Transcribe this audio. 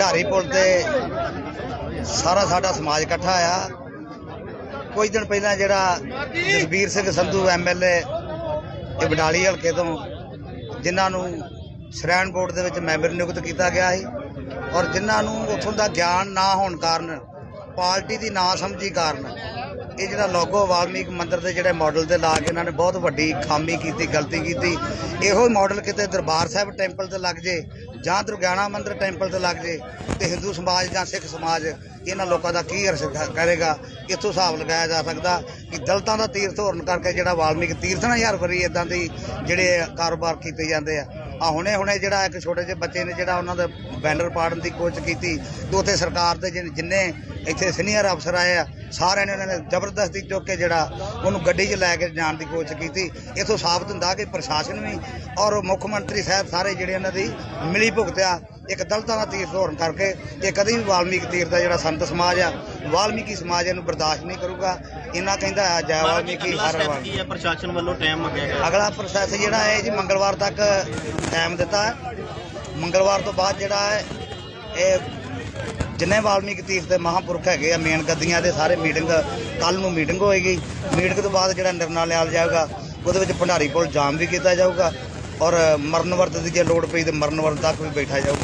ਭੰਡਾਰੀ ਪੁਲ ਤੇ ਸਾਰਾ ਸਾਡਾ ਸਮਾਜ ਇਕੱਠਾ ਆ। ਕੁਝ ਦਿਨ ਪਹਿਲਾਂ ਜਿਹੜਾ ਜਸਬੀਰ ਸਿੰਘ ਸੰਧੂ ਐਮਐਲਏ ਇਹ ਬਡਾਲੀ ਹਲਕੇ ਤੋਂ ਜਿਨ੍ਹਾਂ ਨੂੰ ਸ਼੍ਰੈਣ ਬੋਰਡ ਦੇ ਵਿੱਚ ਮੈਂਬਰ ਨਿਯੁਕਤ ਕੀਤਾ ਗਿਆ ਸੀ ਔਰ ਜਿਨ੍ਹਾਂ ਨੂੰ ਉੱਥੋਂ ਦਾ ਗਿਆਨ ਨਾ ਹੋਣ ਕਾਰਨ, ਪਾਰਟੀ ਦੀ ਨਾ ਸਮਝੀ ਕਾਰਨ ਇਹ ਜਿਹੜਾ ਲੋਗੋ ਵਾਲਮੀਕ ਮੰਦਿਰ ਦੇ ਜਿਹੜੇ ਮਾਡਲ ਤੇ ਲਾ ਕੇ ਇਹਨਾਂ ਨੇ ਬਹੁਤ ਵੱਡੀ ਖਾਮੀ ਕੀਤੀ, ਗਲਤੀ ਕੀਤੀ। ਇਹੋ ਹੀ ਮਾਡਲ ਕਿਤੇ ਦਰਬਾਰ ਸਾਹਿਬ ਟੈਂਪਲ ਤੇ ਲੱਗ ਜੇ ਜਾਂ ਦੁਰਗਿਆਣਾ ਮੰਦਿਰ ਟੈਂਪਲ ਤੇ ਲੱਗ ਜੇ ਤੇ ਹਿੰਦੂ ਸਮਾਜ ਜਾਂ ਸਿੱਖ ਸਮਾਜ ਇਹਨਾਂ ਲੋਕਾਂ ਦਾ ਕੀ ਅਰਸ ਕਰੇਗਾ, ਇੱਥੋਂ ਹਿਸਾਬ ਲਗਾਇਆ ਜਾ ਸਕਦਾ ਕਿ ਦਲਤਾਂ ਦਾ ਤੀਰਥ ਹੋਰਨ ਕਰਕੇ ਜਿਹੜਾ ਵਾਲਮੀਕ ਤੀਰਥ ਨਾ ਯਾਰ ਫਰੀ ਇਦਾਂ ਦੀ ਜਿਹੜੇ ਕਾਰੋਬਾਰ ਕੀਤੇ ਜਾਂਦੇ ਆ ਆ ਹੁਣੇ ਹੁਣੇ ਜਿਹੜਾ ਇੱਕ ਛੋਟੇ ਜਿਹੇ ਬੱਚੇ ਨੇ ਜਿਹੜਾ ਉਹਨਾਂ ਦਾ ਬੈਨਰ ਪਾੜਨ ਦੀ ਕੋਸ਼ਿਸ਼ ਕੀਤੀ ਤੇ ਉੱਥੇ ਸਰਕਾਰ ਦੇ ਜਿਨ- ਜਿੰਨੇ ਇੱਥੇ ਸੀਨੀਅਰ ਅਫਸਰ ਆਏ ਆ, ਸਾਰਿਆਂ ਨੇ ਉਹਨਾਂ ਨੇ ਜ਼ਬਰਦਸਤੀ ਚੁੱਕ ਕੇ ਜਿਹੜਾ ਉਹਨੂੰ ਗੱਡੀ 'ਚ ਲੈ ਕੇ ਜਾਣ ਦੀ ਕੋਸ਼ਿਸ਼ ਕੀਤੀ। ਇਥੋਂ ਸਾਬਤ ਹੁੰਦਾ ਕਿ ਪ੍ਰਸ਼ਾਸਨ ਵੀ ਔਰ ਮੁੱਖ ਮੰਤਰੀ ਸਾਹਿਬ ਸਾਰੇ ਜਿਹੜੇ ਇਹਨਾਂ ਦੀ ਮਿਲੀ ਭੁਗਤਿਆ ਇੱਕ ਦਲਤਾਂ ਦਾ ਤੀਰਥ ਹੋਰਨ ਕਰਕੇ ਇਹ ਕਦੀ ਵੀ ਵਾਲਮੀਕ ਤੀਰਥ ਦਾ ਜਿਹੜਾ ਸੰਤ ਸਮਾਜ ਆ ਵਾਲਮੀਕੀ ਸਮਾਜ ਇਹਨੂੰ ਬਰਦਾਸ਼ਤ ਨਹੀਂ ਕਰੂਗਾ। ਇਹਨਾਂ ਕਹਿੰਦਾ ਆ ਜੈ ਵਾਲਮੀਕੀ ਹਰ ਕੀ ਹੈ ਪ੍ਰਸ਼ਾਸਨ ਵੱਲੋਂ ਟਾਈਮ ਮੰਗਿਆ ਗਿਆ? ਅਗਲਾ ਪ੍ਰੋਸੈਸ ਜਿਹੜਾ ਹੈ ਜੀ ਮੰਗਲਵਾਰ ਤੱਕ ਟਾਈਮ ਦਿੱਤਾ। ਹੈ ਮੰਗਲਵਾਰ ਤੋਂ ਬਾਅਦ ਜਿਹੜਾ ਹੈ ਇਹ ਜਿੰਨੇ ਵਾਲਮੀਕ ਤੀਰਥ ਦੇ ਮਹਾਂਪੁਰਖ ਹੈਗੇ ਆ ਮੇਨ ਗੱਦੀਆਂ ਦੇ ਸਾਰੇ ਮੀਟਿੰਗ ਕੱਲ ਨੂੰ ਮੀਟਿੰਗ ਹੋਏਗੀ। ਮੀਟਿੰਗ ਤੋਂ ਬਾਅਦ ਜਿਹੜਾ ਨਿਰਣਾ ਲਿਆ ਜਾਊਗਾ ਉਹਦੇ ਵਿੱਚ ਭੰਡਾਰੀ ਕੋਲ ਜਾਮ ਵੀ ਕੀਤਾ ਜਾਊਗਾ ਔਰ ਮਰਨ ਵਰਤ ਦੀ ਜੇ ਲੋੜ ਪਈ ਤੇ ਮਰਨ ਵਰਤ ਤੱਕ ਵੀ ਬੈਠਾ ਜਾਊਗਾ।